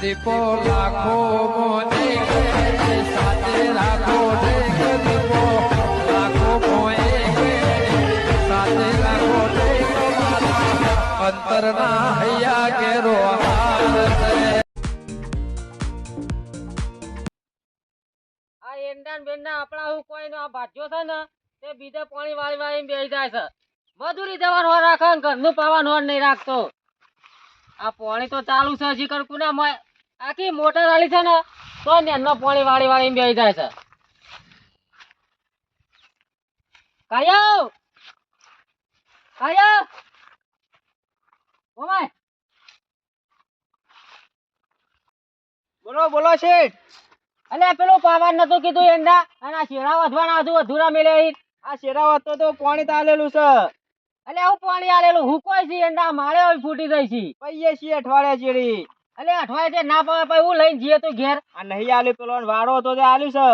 દીપો લાખો મોને સાથે રાખો દીપો. લાખો મોએ આ એંડા ને બેંડા આપણા કોઈ નો, આ ભાજ્યો છે ને, તે બીજા પાણી વાળી વાળી બેસી જાય છે. મજૂરી જવાનું હોય રાખે ઘરનું પાવાનું હોય નહીં રાખતો. આ પાણી તો ચાલુ છે, હજી કડકું ને મોય આખી મોટર વાળી છે ને તો નેનો પાણી વાળી વાળી બેસી જાય છે. કાયો કાયો ઓમાય. બોલો બોલો શેઠ. અલ્યા પેલું પાવાનું નતું કીધું એંડા અને આ શેરા વધવાના હતું અધૂરા મેલે આ શેરા વધતો તો પાણી તાલેલું છે. અલે આવું પાણી આલેલું હુકોય છે એંડા માળે ફૂટી જાય છે. પૈયે છીએ અઠવાડિયા ચીડી અલે અઠવાય છે ના પાવે પછી હું લઈને જઈએ તું ઘેર? આ નહીં આલ્યું પેલો વારો હતો તે આલ્યું છે.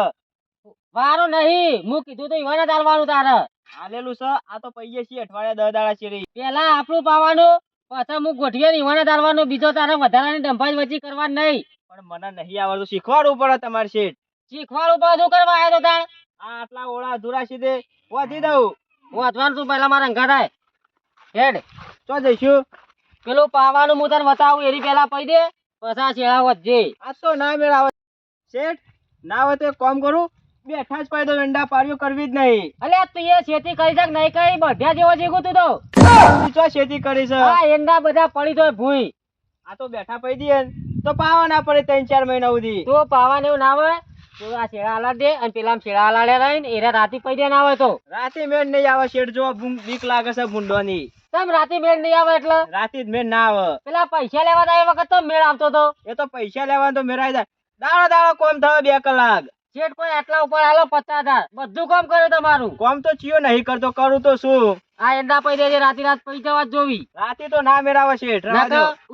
વારો નહીં. હું કીધું તો ઈવાને ચાલવાનું તારે. આલેલું છે? આ તો પૈયે છીએ અઠવાડિયા દસ દાડા છે પેલા આપણું પાવાનું પાછા હું ગોઠવીએ ઈવાને ચાલવાનું બીજો તારે વધારાની ડંભાઈ વચ્ચી કરવાની નહીં. પણ મને નહીં આવડતું. શીખવાડવું પડે તમારે શેઠ. શીખવાડું શું કરવા આવ્યો તો તાણ? આ આટલા ઓળા અધૂરા સીધે વધી દઉં. વાંચવાનું તું પહેલા મારા અંગા થાય હેડ. તો જઈશું? પેલું પાવાનું હું તને બતાવું એની પેલા પૈ દે પછી આ શેળા વધજે આ તો ના મેળ આવે શેઠ ના હોય તો એક કામ કરું બેઠા જ પાડી દો વેંડા પાડ્યો કરવી જ નહીં. અલે તું એ ખેતી કરી શક નહીં કરી બધા જેવો જીગું તું તો. ચો ખેતી કરી છે? આ એંડા બધા પડી તો ભૂઈ. આ તો બેઠા પડી દઈએ તો પાવા ના પડે ત્રણ ચાર મહિના સુધી. તો પાવાને એવું ના હોય તો આ શેળા આલા દે અને પેલા શેડા આલાડે રહીને એને રાતી પડી દે ના હોય તો. રાતે મેળ નહીં આવે શેઠ જો બીક લાગે છે ભૂંડોની. તમ રાતી મેળ નહીં આવે એટલે? રાતે જ મેળ ના આવે. પેલા પૈસા લેવા જાય વખત તો મેળ આવતો તો. એ તો પૈસા લેવા તો મેળાઈ જાય. દાડો દાડો કોમ થયો બે કલાક. શેઠ કોઈ આટલા ઉપર હાલો પચાસ હજાર. બધું કામ કરે તમારું. કોમ તો ચિયો નહીં કરતો કરું તો શું? આ એના પૈ દેજે રાતી રાત પૈ જવા જોવી. રાતે તો ના મેળાવે શેઠ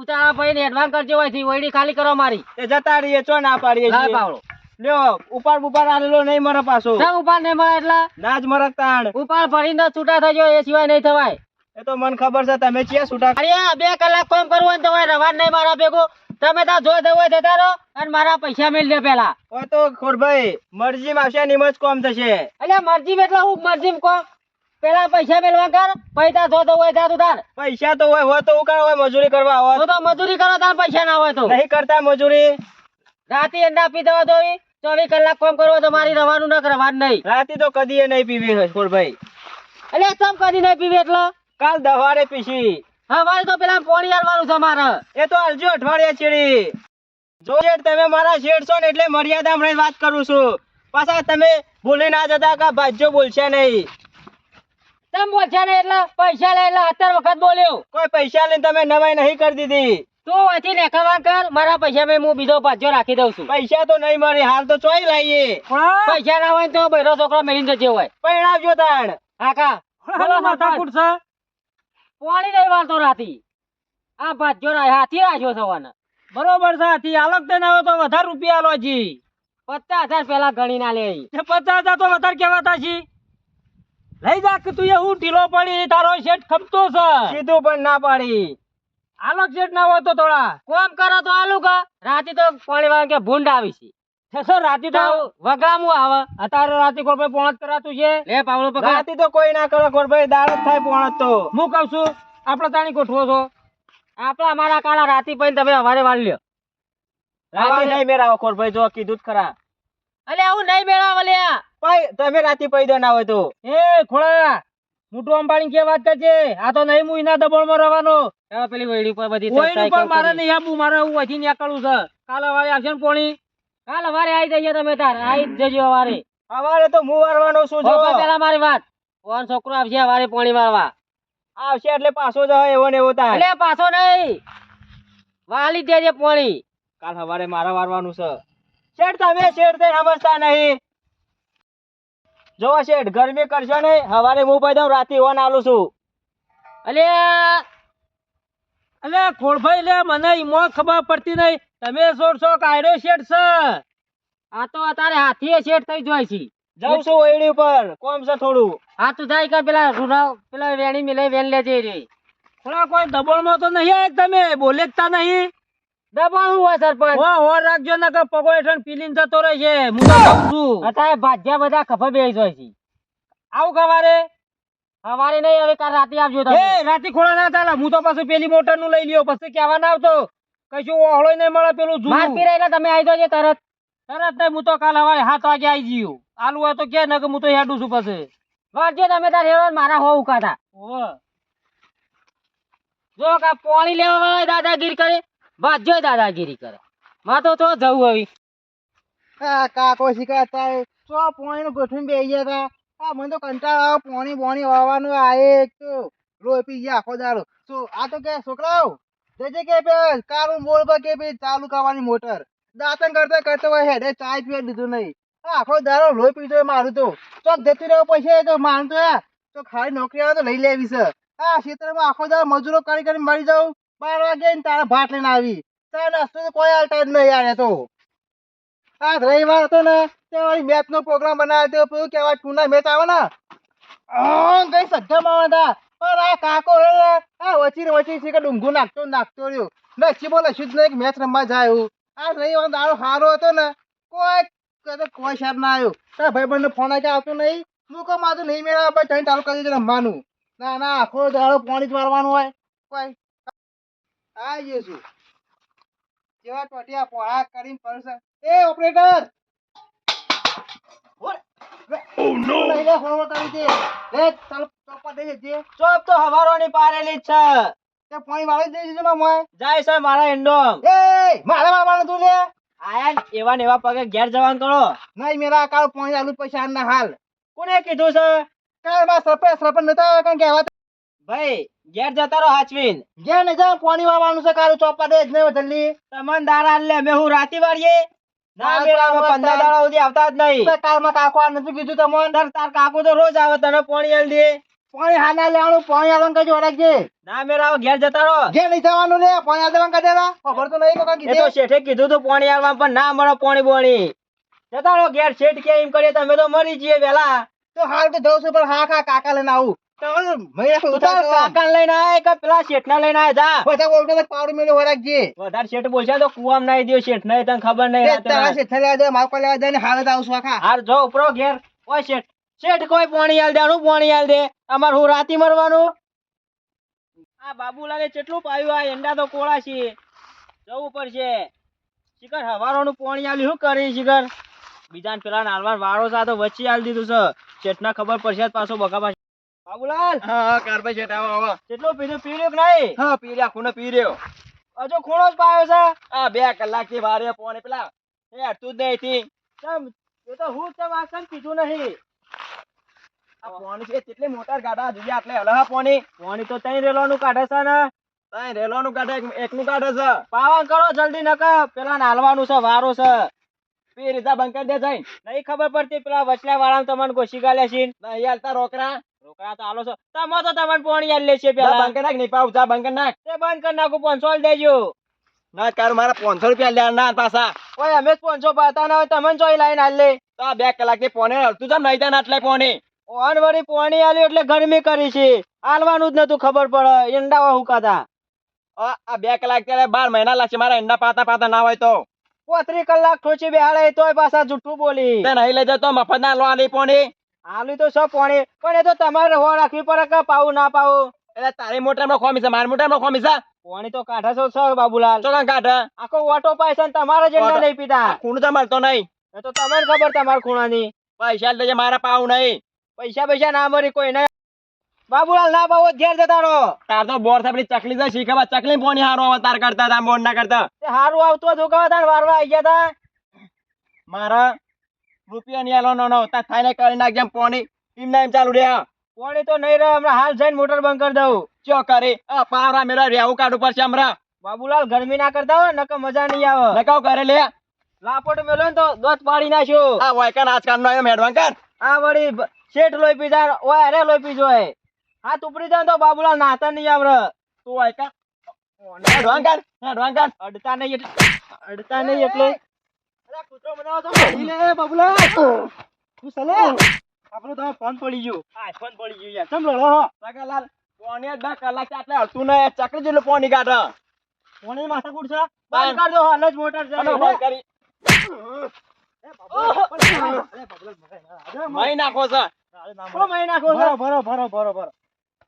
ઉતારા પૈ ને એડવાન્સ કરજો હોયથી વૈડી ખાલી કરો મારી. એ જતા રહીએ ચો ના પાડીએ લાય છીએ. લ્યો ઉપાડ ઉપાડ આલેલો નહીં મરે પાછો. ઉપાડ નહીં મળે એટલે? ના જ મરક તાણ. ઉપાડ ભરીને છૂટા છૂટા જાય એ સિવાય નહીં થવાય. એ તો મને ખબર છે તમે ચિયા છૂટા અરે બે કલાક કામ કરવું હોય ને તો હોય રવાજ નહીં મારા ભેગો. તમે તા જો દેવો હોય જતા રહો અને મારા પૈસા મેળ દે પેલા ઓ તો ખોરભાઈ મરજી માં આવશે નિમજ કોમ થશે. એટલે મરજી એટલે હું મરજી કો પેલા પૈસા મેળવા કર પૈસા જો દેવો હોય જા તું તાર. પૈસા તો હોય હોય તો હું કાં હોય મજૂરી કરવા આવો? તો મજૂરી કરો તાર પૈસા ના હોય તો. નહીં કરતા મજૂરી? રાતે અંડા પી દેવા દોવી ચોવીસ કલાક કામ કરવો તો મારી રવાનું ન રવાજ નહીં. રાતે તો કદી એ નહીં પીવી હોય ખોરભાઈ. એટલે તમ કદી નહીં પીવે એટલે? કાલ દવારે પીશી. હા મારે તો પેલા પોણી આલવાનું છે મારે. એ તો હાલજો અઠવાડિયા ચીડી. જો તમે મારા શેઠ છો ને એટલે મર્યાદામાં રહીને વાત કરું છું. પાછા તમે ભૂલી ના જતા કે ભાજ્યો બોલશે નહીં. તમે બોલશે નહીં એટલે? પૈસા લે એટલે અત્યાર વખત બોલ્યો. કોઈ પૈસા લઈને તમે નવાઈ નહીં કરી દીધી. તું અહીંથી નેકળવા કર મારા પૈસા મેં હું બીજો ભાજ્યો રાખી દઉં છું. પૈસા તો નહીં મળે હાલ તો ચોઈ લાવીએ પૈસા ના હોય તો બૈરો છોકરો મેળીને જજો હોય. પૈણાવજો તાણ. હા કા. બોલો માથાકૂટ છે. પાણી નહીં વાળતો રાતી. આ પાંચ રા- હાથી રાખ્યો સવાના બરોબર છે હાથી. આલોક તે ના તો વધારે રૂપિયા આલો જી પચાસ હજાર પેલા ગણી ના લે પચાસ હજાર તો વધારે કેવાતા છી લઈ જા કે તું હું ઢીલો પડી તારો શેઠ ખપતો છે. સીધું પણ ના પાડી. આલોક શેઠ ના હોય તો થોડા. કોમ કરો તો આલુ કા? રાતે તો પાણી વાળા કે ભૂંડ આવી છે. રાતી તો વગામું આવે. અત્યારે રાતે કોઈ પોણત કરાતું છે? લે પાવડો પકડ. રાતે તો કોઈ ના કરે ખોરભાઈ દાડો જ થાય પોણત તો. હું કહું છું આપણે તાણી ગોઠવો છો. આપડા અમારા કાળા રાતી પૈન તમે અમારે વાળ લ્યો. રાતે નહીં મેરાવો ખોરભાઈ જો કીધું જ ખરા. અલે આવું નહીં મેળાવે લ્યા ભાઈ તમે રાતે પૈ ના હોય તો. એ ખોળા મોટું અંબાણી કે વાત કરજે. આ તો નહીં હું એના દબાણમાં રહેવાનો. હવે પેલી વૈડી પર બધી પણ મારે નહીં આપવું મારે હું અહીંથી નીકળવું છે. કાલે વાળી આવશે ને પોણી? કાલ વારે આવી જઈએ તમે તાર આવી જજો અમારે. અમારે તો હું વારવાનો છું જો. પેલા મારી વાત. કોણ છોકરો આવશે વારે પાણી વાળવા આવશે એટલે પાછો જ હોય એવો ને એવો તાર. એટલે પાછો નહીં. વાલી દેજે પાણી. કાલ સવારે મારા વારવાનું છે. શેઠ તમે શેઠ થઈ સમજતા નહીં. જો શેઠ ગરમી કરશો નહીં. સવારે હું પૈ દઉં રાતે ઓન આલું છું. અલે અલે ખોળભાઈ લે મને ઈમો ખબર પડતી નહીં તમે સોળસો કાયરો શેઠ છે? આ તો અત્યારે હાથી શેઠ થઈ જોઈ છે. જાઉં છું ઓયડી ઉપર. કોમ છે થોડું? હા તું જાય કે પેલા રૂરાવ પેલા વેણી મિલે વેન લેજે રે. થોડા કોઈ દબાણમાં તો નહીં આવે તમે? બોલે જ તા નહીં. દબાણું હોય સરપંચ? હો હોર રાખજો ને કે પગો હેઠળ પીલીન જતો રહે છે હું તો કહું છું. અત્યારે ભાજ્યા બધા ખબર બેસી જાય છે. આવું ખવારે સવારે નહીં હવે કાલ રાતે આવજો તમે. એ રાતે ખોળા ના ચાલે હું તો પાછું પેલી મોટરનું લઈ લ્યો પછી કહેવા ના આવતો. કશું ઓહળો નહીં મળે પેલું માર જૂનું પીરાઈને તમે આવી જજો તરત. તરત નહીં હું તો કાલ હવારે સાત વાગે આવી જયું આલુ હોય તો કે ને કે હું તો હેડું છું પછી. વાંચજો તમે તાર હેરો મારા હો ઉકાતા ઓ જો કા પાણી લેવા હોય દાદાગીરી કરે. ભાજ્યો દાદાગીરી કરે. માં તો તો જવું હવે આ કાકો શીખાતા ચો પોણી ગોઠવીને બેસી ગયા આ મને તો કંટાળો પોણી બોણી વાવવાનું આ તો. રોય પી ગયા આખો દારો તો આ તો કે છોકરાઓ જજે કે પે કારું મોડ પર કે પે ચાલુ કરવાની મોટર. દાતન કરતા કરતો હોય હેડે ચાય પીવા દીધું નહીં. આખો દારો લોહી હોય મારું તો. ચોક જતું રહ્યો પૈસા તો મારું તો તો ખાલી નોકરી આવે તો લઈ લેવી છે. આ ક્ષેત્રમાં આખો દારો મજૂરો કરી કરી મરી જાઉં. બાર વાગે ને તારા ભાત લઈને આવી. તારા નાસ્તો તો કોઈ હાલતા જ નહીં યાર તો. આ રવિવાર હતો ને. તે મેચ નો પ્રોગ્રામ બનાવ્યો હતો પેલું કેવા મેચ આવે ને. કઈ સજ્જમ હતા પણ આ. કાકો આ વચી વચી છે કે ડુંગું નાખતો નાખતો રહ્યો. નસીબો લખ્યું જ નહીં મેચ રમવા જાય એવું. આ રવિવાર દાડો સારો હતો ને. કોઈ કદે કોઈ શેર ના આવ્યો. તારા ભાઈ બંધ ફોન આજે આવતો નહીં? હું કહું મારું નહીં મેળવ્યા ભાઈ ત્રણ ચાલુ કરી દેજો રમવાનું. ના ના, આખો દાડો પાણી જ મારવાનું હોય. કોઈ આ જઈશું જેવા ટોટિયા પોળા કરીને પડશે એ ઓપરેટર લઈ લે ફોન કરી દે લે ચાલ ચોપા દઈ દેજે ચોપ તો હવારોની પારેલી છે. તે પાણી વાળી દઈ દેજે મામા જાય છે મારા એન્ડોમ એ મારે તું લે. આયા એવા ને એવા પગે ઘેર જવાનું કરો. નહીં મેરા કાળ પાણી આલુ પૈસા ના હાલ. કોને કીધું છે? કાલમાં સરપંચ સરપંચ નતા આવે કારણ ભાઈ ઘેર જતા રહો હાચવીન. ગયા ને જા પાણી વાળવાનું છે કાલ ચોપા દે જ નહીં જલ્દી. તમન દારા લે મેં હું રાતી વાળીએ. ના ના, મેળા તો પંદર દાડા સુધી આવતા જ નહીં. તો કાકો નથી કીધું તમને તાર તાર કાકુ તો રોજ આવે તને પાણી આલ દે. પાણી હાના લેવાનું પાણી આલવાનું કજો રાખજે ના મેળા ઘેર જતા રહો. ઘેર નહીં જવાનું લે પાણી આલ દેવાનું કદેલા ખબર તો નહીં કોકા એ તો કીધું. શેઠે કીધું તું પાણી આલવા પણ ના મળે પાણી બોણી. જતા રહો ઘેર શેઠ કે એમ કરીએ તમે તો મરી જઈએ વેલા. તો હાલ તો જઉં છું પણ હા ખા કાકા લઈને આવું. તું લઈને આય કે પેલા શેઠને લઈને આય જા. બધા બોલતો તો પાવડું મેળો હોય વધારે શેઠ બોલશે તો કુવામ નાઈ દ્યો શેઠ નહીં તને ખબર નહીં રાતે તારા શેઠ લેવા દે માર કોઈ લેવા દે ને હાલ જ આખા. હાર જો ઉપરો ઘેર. ઓય શેઠ શેઠ કોઈ પાણી આલ દે આનું પાણી આલ દે. અમાર હું રાતી મરવાનું? આ બાબુલાલે કેટલું પાયું આ એંડા તો કોળા છે. જવું પડશે. શિખર હવારોનું પાણી આલ્યું શું કરી શિખર? બીજાને પેલા નાલવાન વાળો સાથે વચ્ચે આલી દીધું છે. શેઠના ખબર પડશે પાછો બકા પાછો. બાબુલાલ. હા કારભાઈ શેઠ આવો આવો. કેટલો પીધું? પીર્યું કે નહીં? હા પી રહ્યા ખૂણે પી રહ્યો. હજુ ખૂણો જ પાયો છે. આ બે કલાકથી વારે પોણે. પેલા એ હટતું જ નહીં થી તમ એ તો હું તે વાસણ કીધું નહીં? આ પોણી છે કેટલી મોટર ગાડા જોઈએ આટલે હલા પોણી? પોણી તો તઈ રેલોનું કાઢે છે ને? તઈ રેલોનું કાઢે એક- એકનું કાઢે છે. પાવન કરો જલ્દી નકર પેલા નાલવાનું છે વારો છે. પી રીતા બંધ દે જઈ નહીં ખબર પડતી પેલા વચલા વાળા તમને ગોશી ગાલ્યા છે. નહીં હાલતા તાર રોકડા રોકડા તો આલો છો. તમે તો તમને પાણી આલે છે પેલા. બંધ નાખ નહીં પાવ જા બંધ નાખ. તે બંધ કરી નાખું પાંચસો દેજો. ના કર મારા પાંચસો રૂપિયા લે ના પાછા ઓય અમે જ પાંચસો પાતા ના હોય તમને ચોઈ લાઈન આલે તો આ બે કલાકથી પોણે હલતું જામ નહીં ત્યાં આટલે પોણી? ઓન વળી પાણી આલ્યું એટલે ગરમી કરી છે. આલવાનું જ નતું ખબર પડે. ઈંડા હુકાતા. આ બે કલાક ત્યારે બાર મહિના લાગશે. મારા ઈંડા પાતા પાતા ના હોય તો. પોત્રી કલાક ઠોચી બેહાડે તોય પાછા જુઠ્ઠું બોલી. નહીં લઈ જતો મફત ના લો આલી પોણી. આલુ તો સબ પાણી પણ એ તો તમારે હો રાખવી પડે કે પાવું ના પાવું? એટલે તારી મોટરમાં ખોમી છે મારી મોટરમાં ખોમી છે. પાણી તો કાઢા છો સર બાબુલાલ. ચોકન કાઢ. આખો ઓટો પૈસા છે તમારે જ. નહીં પીતા ખૂણ તો મળતો નહીં. એ તો તમને ખબર તમારા ખૂણાની. પૈસા લેજે મારા પાવ નહીં. પૈસા પૈસા ના મરી કોઈ નહીં. બાબુલાલ ના પાવો ઘેર જતા રહો. તાર તો બોર સાપડી ચકલી છે શીખવા ચકલી પોણી હારો આવે તાર કરતા તા બોર ના કરતા. તે હારું આવતું હતું કે તાર વારવા આવી ગયા તા? મારા રૂપિયા ની આલો નો નો તાર થાઈને કરી નાખ જેમ પોણી. ટીમ ના એમ ચાલુ રહ્યા પોણી તો નહીં રહે હમણાં હાલ જઈને મોટર બંધ કરી દઉં. ચો કરી? આ પાવરા મેરા રેવું કાઢું પડશે હમણાં. બાબુલાલ ગરમી ના કરતા હોય નકર મજા નહીં આવે. નકાવ કરે લે. લાપોટ મેલો તો દોત પાડી નાખ્યો. આ વાયકન આજકાલ નો મેડવાન કર. આ વળી શેઠ લોહી પીધા ઓય અરે લોહી પીજો હોય હાથ ઉપડી જાય તો બાબુલાલ નાતા નહીં આવડે. તું વાયકન અડતા નહીં એટલે અડતા નહીં એટલે અરે કૂતરો બનાવો તો લે બબુલા. તું સલે આપણો તો ફોન પડી ગયો. હા ફોન પડી ગયો યાર ચમ લડો હો? પોણી જ બે કલાક આટલે હલતું ને ચકલી જેટલું પોણી કાઢ. પોણી માથાકૂટ છે? બંધ કરજો હાલ જ મોટર છે. કરી. મારી નાખો છે. અરે ના મળે. ભરો, ભરો, ભરો, ભરો, ભરો.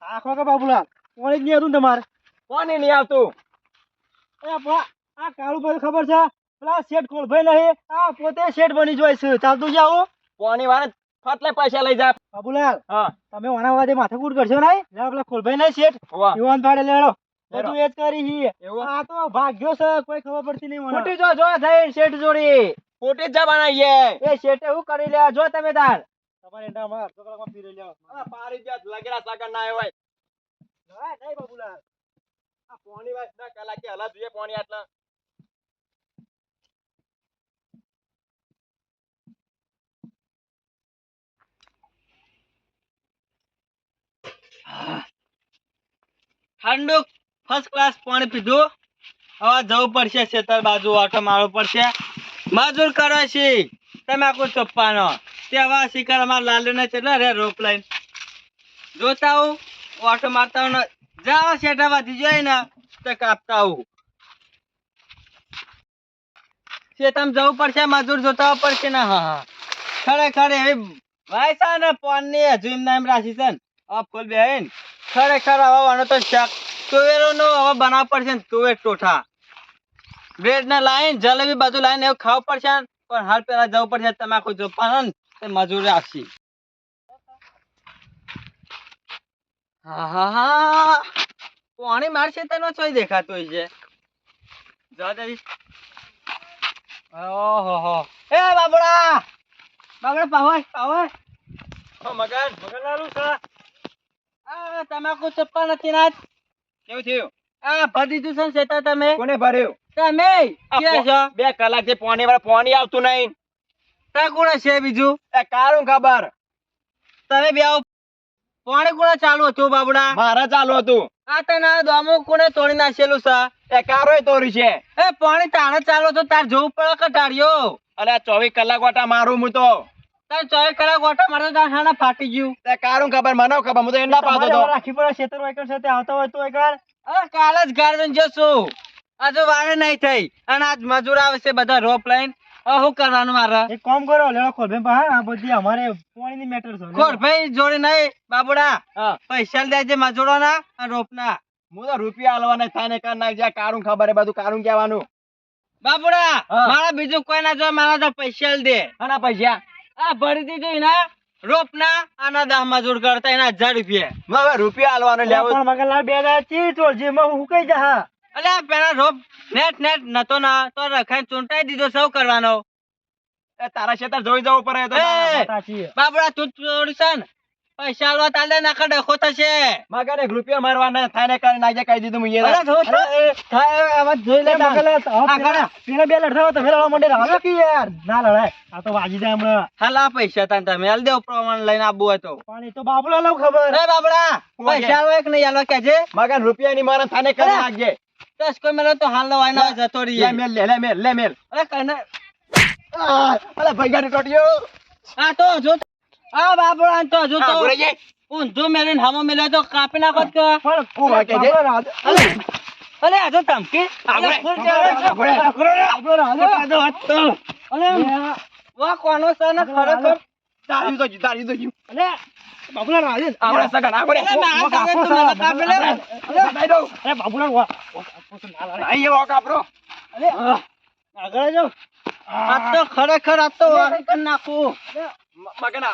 આખો કે બાબુલાલ પોણી જ નહીં હતું તમારે? કોની નહીં આવતું. એ આ કાળું ભાઈ ખબર છે? પેલા શેઠ ખોલભાઈ નહીં આ પોતે શેઠ બની જોય છે. ચાલતું જાઓ. કોની વાળા ફટલે પૈસા લઈ જા. બાબુલાલ હા. તમે ઓના વાદે માથાકૂટ કરશો નહીં? લેવા પેલા ખોલભાઈ નહીં શેઠ. યુવાન ભાડે લેડો. બધું એ જ કરી હી. આ તો ભાગ્યો છે કોઈ ખબર પડતી નહીં મને. ખોટી જો જો થઈ શેઠ જોડી. ખોટી જ જવાના એ શેઠે હું કરી લે જો તમે તાર. તમારે એંડામાં અડધો કલાકમાં ફીરી લ્યો આ પારી જાત લગેરા સાગર ના આવ્યો ના નહીં બાબુલાલ. આ પોણી વાત ના કલાકે હલા જોઈએ પોણી આટલા. ઠંડુ ફર્સ્ટ ક્લાસ પાણી પીધું. હવે જવું પડશે ખેતર બાજુ ઓટો મારવો પડશે. મજૂર કરો છે તમે આખું ચોપ્પાનો. તે હવે શિકાર અમાર લાલુ ને ચેટલા રે રોપ લઈને. જોતા હું ઓટો મારતા હું જાઓ શેઠા વધી જાય ને. તો કાપતા આવું. શેતામાં જવું પડશે, મજૂર જોતા પડશે ને? હા હા. ખરેખર એવી છે ને પોનની હજુ એમ નામ રાખી ને. ફૂલ બેહીન, ખરેખર હવે આનો તો શાક. તુવેરોનો હવે બનાવ પડશે તુવેર ટોઠા. બ્રેડ ને લાઈન, જલેબી બધું લાઈન એવું ખાવું પડશે પણ હાલ પેલા જવું પડશે તમાકુ જોપાનો તે મજૂર રાખશી. હા હા પાણી મારશે તેનો ચોઈ દેખાતો હોય છે. બાબડા! બાબડા પાવય પાવય મગન મગન લાલુ સા આ તમાકુ ચપ્પા નથી નાચ કેવું થયું? આ ભરી દીધું છે શેતા તમે? કોને ભર્યું? તમે? કે છો? બે કલાકથી પાણી વાળા પાણી આવતું નહીં. તા કોણ છે બીજું? એ કારું ખબર? તમે બે આવો કોણ ચાલુ હતું બાબડા. મારે ચાલુ હતું. આ તને દોમો કોને તોડી નાખેલું છે? એ કારોય તોડી છે. એ પાણી તાણે ચાલુ હતું તાર જોવું પડે કે ટાળ્યો અરે ચોવીસ કલાક વાટા મારું હું તો. તાર પૈસા કલાક વાટા મારતો તાર હાના ફાટી ગયું. તે કારું ખબર મને ખબર? હું તો એના પાતો તો રાખી પડે ખેતર વાયકર સાથે આવતા હોય તો એકવાર. અરે કાલે જ ગાર્ડન જશું. આ વારે નહીં થઈ. અને આજ મજૂર આવે છે બધા રોપ લઈને. હવે કરવાનું મારે? એક કામ કરો લેડો ખોલભાઈ પાસે આ બધી અમારે પાણીની મેટર છે. ખોર જોડે નહીં બાબુડા. પૈસા દેજે મજૂરોના અને રોપના. હું તો રૂપિયા આલવાના થાય ને કર નાખ જ્યાં કારું ખબર હે બધું કારું કહેવાનું. બાબુડા મારા બીજું કોઈ ના જો મારા તો પૈસા દે. આના પૈસા? આ ભરતી દીધું એના રોપના આના દહ જોડ કરતા એના હજાર રૂપિયા. હવે રૂપિયા આલવાનો લેવો પણ મગનલાલ બે હજાર ચી તો જેમાં હું કઈ જા અલે આ પેલા રોપ નેટ નેટ નતો ના તો રખાઈ ચૂંટાઈ દીધો સૌ કરવાનો. તારા છેતર જોઈ જવું પડે તો બાપડા તું છોડશે ને પૈસા આલવા તાલે નાખા ડખો થશે. મગન એક રૂપિયા મારવાના થાને ને કરી નાખજે કહી દીધું હું અરે તો. થાય આવાજ જોઈ લે. આ ખરા. પેલા બે લડતા તમે લડવા માંડે હવે કે યાર. ના લડાય. આ તો વાજી જાય હમણાં. હાલ પૈસા તાન તમે. હાલ દેવ પ્રમાણ લઈને આબુ હતો પણ એ તો બાબુલા લઉં ખબર. એ બાબડા પૈસા લો એક નહીં આલવા કેજે મગન રૂપિયા ની મારા થાને કરી અરે! નાખજે દસ કોઈ મેલો તો હાલ લવાય ના જતો લે રહીએ મેલ લે લે મેલ લે મેલ. અરે કને. અલા ભૈયા ની ટોટીઓ. આ તો જો આ બાબડા તો જો આ, તો. ઊંધું મેલીને હામો મેલ્યો તો કાપી નાખો જ કે પણ કોવા કે છે? બાબુલા રાજ- અલે અલે આ તો ધમકી આપણે- ફૂલ ચાલે. આપણે- બાબુલા રાજ- આ તો વાત તો. અલે વાહ કોનો છે ને ખરેખર તારી તો તારી તો ગયું. અલે બાબુલા રાજ આપણે સગન, આપણે. અલે મારા સાથે તું મને કાપી લે. બતાઈ દઉં. અરે બાબુલા વા ના. અહીં એવો કાપરો. અલે આગળ જાઓ આ તો ખરેખર આ તો નાખું મગન.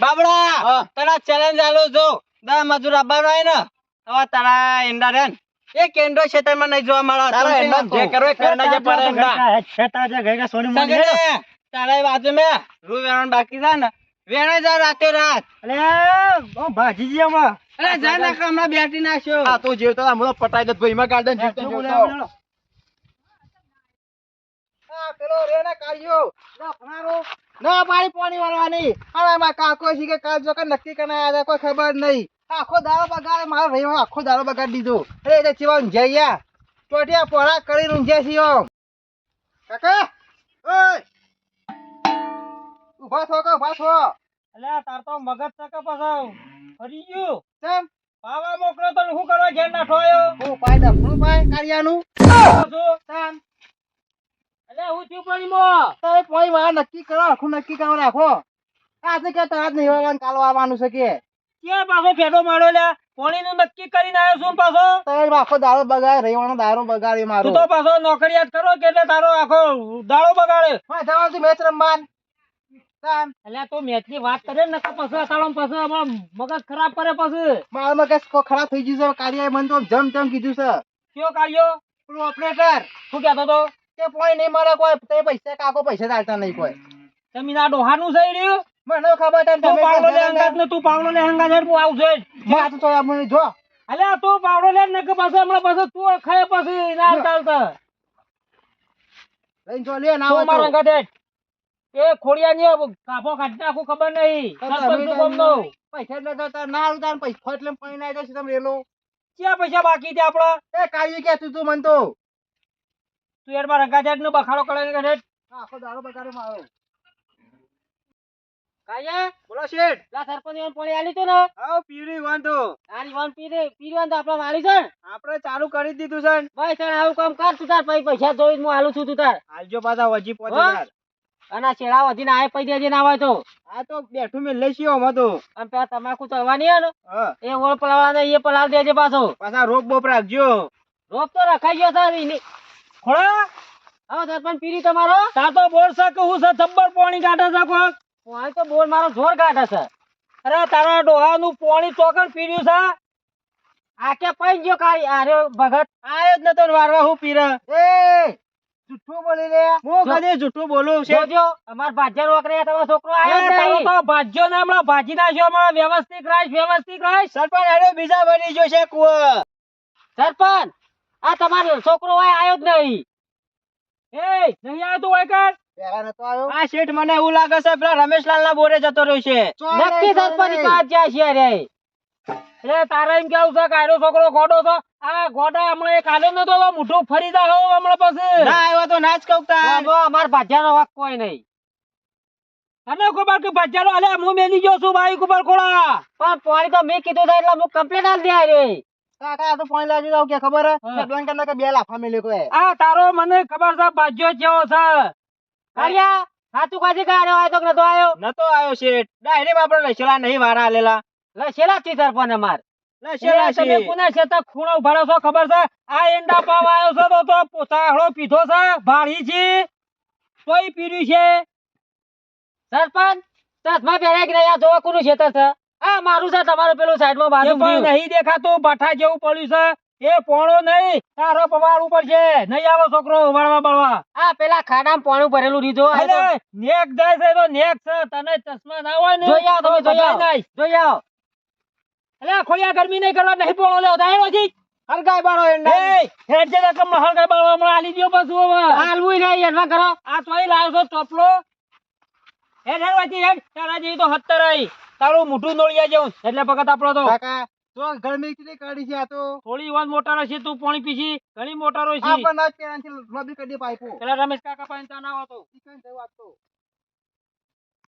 બાબડા તારા ચેલેન્જ આલો જો. દા મજૂર આવવાનો હોય ને. હવે તારા ઈંડા રે એ કેન્ડો ક્ષેત્રમાં નહીં જોવા મળે. તારા તું જે કરો એ કરી નાખજે પર એંડા. છેતા જે ગઈ સોની સગન તારા બાજુ મેં રૂ વેરણ બાકી છે ને. વેણે જા રાતે રાત. અલે ઓ ભાજી અરે જા ના હમણાં બેઠી નાખ્યો. આ તું જીવતો હતા, પટાઈ દત ભાઈ એમાં ગાર્ડન જીવતો શું બોલે જીવતો. આ પેલો રે કાઢ્યો. ના ફનારો ના પાણી પાણી વાળવાની. હવે એમાં કાકો છે કે કાલ જો કે નક્કી કરીને કોઈ ખબર નહીં. આખો દારો બગાડ મારો ભાઈ આખો દારો બગાડ દીધો. અરે એ ચીવા ગયા. ચોટિયા પોળા કરી રૂંજ્યા છીએ કાકા ઓય. ઊભા થો કે ઊભા થો? અલ્યા તાર તો મગજ ચકે પાછો ફરી ગયું? કેમ પાવા મોકલો તો હું કરવા ઘેર નાખો આવ્યો હું પાય હું પાય કારિયાનું? શું? કેમ અલ્યા હું થયું પાણીમાં તારે પાણી માં નક્કી કરો આખું નક્કી કરવા રાખો. આજે કે તાર નહીં વાળવાનું કાલો આવવાનું છે કે? કે પાછો ફેટો લે? લ્યા પોણીનું નક્કી કરીને આવ્યો છું પાછો. તમે આખો દાળો બગાડ રહેવાનો દારો બગાડ્યો મારો. તું તો પાછો નોકરિયાત કરો કે એટલે તારો આખો દાળો બગાડે હા જવાનું મેચ રમવાન. કેમ? તું વાત કરે ને પછી પછી અમારો મગજ ખરાબ કરે પછી. ખરાબ થઈ ગયું છે કાર્ય મને તો જમ જમ કીધું છે. કયો કાઢ્યો પેલું ઓપરેટર શું કહેતો તો કે પોઈ નહીં મળે કોઈ તે પૈસા કાકો પૈસા ચાલતા નહીં કોઈ. જમીન ડોહાનું સહી રહ્યું મને ખબર છે તું પાવડો લે કઈ ને તું પાવડો લે હંગાત હેડ હું આવું છું માં તો તોય જો. અલ્યા તું પાવડો લે ને પાછો હમણાં પાછો તું ખાય પછી ના ચાલતા. લઈને જો લે ના તું. મારા તો. હંગાત ખોડિયા એ કાફો કાઢી નાખું ખબર નહીં. પૈસા નતા ના જશે તમે રેલો. ક્યાં પૈસા બાકી છે આપડા એ કાર્ય કે તું તું મન તો. તું યારમાં રંગાજાટ નો બખાડો કરે આખો દારો બગાડે મારો. કાયા બોલો શેઠ. લા સરપંચ ઈવન પાણી આલી તું ને. આવો વાંધો. આની ઈવન પીરે પીરવાન તો આપણે વાળી છે આપણે ચાલુ કરી દીધું છે ને. ભાઈ સર આવું કામ કર તું તાર પૈસા જોઈ હું આલું છું તું તાર. આલજો પાછા વજી? તાર. અને છેડા શેડા વધીને આય પૈ દેજે ના હોય તો આ તો બેઠું મેં લઈ છીએ આમાં તો. અને પેલા તમાકુ ચડવાની હે ને એ ઓળ પલાવાને એ પલાળ દેજે પાછો. પાછા રોપ બોપ રાખજો. રોપ તો રખાઈ ગયો સર ઈને ખોળા. આવો સરપંચ પીરી તમારો? તા તો બોર છે કે હું છે થબ્બર પાણી કાઢે છે કોક પાણી તો બોલ મારો જોર કાઢે છે. અરે તારા ડોહાનું પાણી ચોકડ પીર્યું છે? આ કે પૈ ગયો કાઈ આરે ભગત. આયો જ નતો તો વારવા હું પીરા. એ! જુઠ્ઠું બોલી લે હું જો. જુઠ્ઠું બોલું છે? જોજો અમાર ભાજ્યા રોકરે તમારો છોકરો આવ્યો જ તારો તો ભાજ્યો ને હમણાં ભાજી નાખ્યો હમણાં વ્યવસ્થિત રાખ વ્યવસ્થિત રાખ સરપંચ અરે બીજા બની જો છે કુવા. સરપંચ આ તમારો છોકરો હોય આવ્યો જ નહીં. એ નહીં આવતું હોય કર આ શેઠ મને એવું લાગે છે પેલા રમેશલાલ ના બોરે જતો રહ્યો છે. નક્કી સરપંચ જાય છે રે? એટલે તારે એમ કેવું છે કાયરો છોકરો ગોડો છો? આ ગોડા હમણાં એક આલ્યો નતો મોઢું ફરી જા હો હમણાં પછી. ના આવ્યો તો નાચ કહું તાર. અમાર ભાજ્યાનો વાક કોઈ નહીં. અને ખબર કે ભજારો અલે હું મેલી ગયો છું ભાઈ કુબર ખોળા. પણ પાણી તો મેં કીધું થાય એટલે હું કમ્પ્લેટ આલ દે રે. કાકા તો પાણી લાવજો જાવ કે ખબર? હે. ડોન કરને કે બે લાફા મેલે કોઈ. આ તારો મને ખબર છે ભાજ્યો જેવો છે? કાળિયા હાથું કાજે કે આર્યો આયો તો કે નતો આયો? નતો આવ્યો શેઠ. ડાયરેક્ટ આપણે લસેલા નહીં વારા આલેલા. લસેલા થી સરપંચ અમાર લસેલા તમે કોના છેતા ખૂણો ઉભાડો છો ખબર છે? આ એંડા પાવા આવ્યો છે તો તો પોતાહળો પીધો છે ભાળી છે. તોય પીર્યું છે. સરપંચ ચશ્મા પહેર્યા કે નહીં? આ જોવા કોનું ખેતર છે? આ મારું છે તમારું પેલું સાઈડ બાજુ નહીં દેખાતું ભઠ્ઠા જેવું પડ્યું છે. એ પોણો નહીં તારો પવાડ ઉપર છે. નહીં આવો છોકરો વળવા બળવા. આ પેલા ખાડામાં પાણી ભરેલું રીધો નેક જાય છે તો નેક છે. તને ચશ્મા ના હોય ને જોઈ આવો તમે, જોઈ આવો. જોઈ આવો. આ ખોડિયા ગરમી નહીં કરવા નહીં પોણો લેવો થાય પછી હરગાય બાળો એંડા એ હેડજે રકમ હરગાય બાળો હમણાં આલી દ્યો પાછું હવે. હાલવું નહીં એડવા કરો. આ તોય લાવ છો ટોપલો. હેડ હેડ વાતી હેડ. તારા જેવી તો હત્તર આઈ. તારું મોઢું નોળિયા જેવું. એટલે ભગત આપણો તો. કાકા તો ગરમી કેટલી કાઢી છે આ તો. થોડી વાર મોટારો છે તું પાણી પીછી ઘણી મોટારો છે. આપણને જ પેલાથી લોબી કાઢી પાઈપો પેલા રમેશ કાકા પાસે ના આવતો. ચિકન થયું આ તો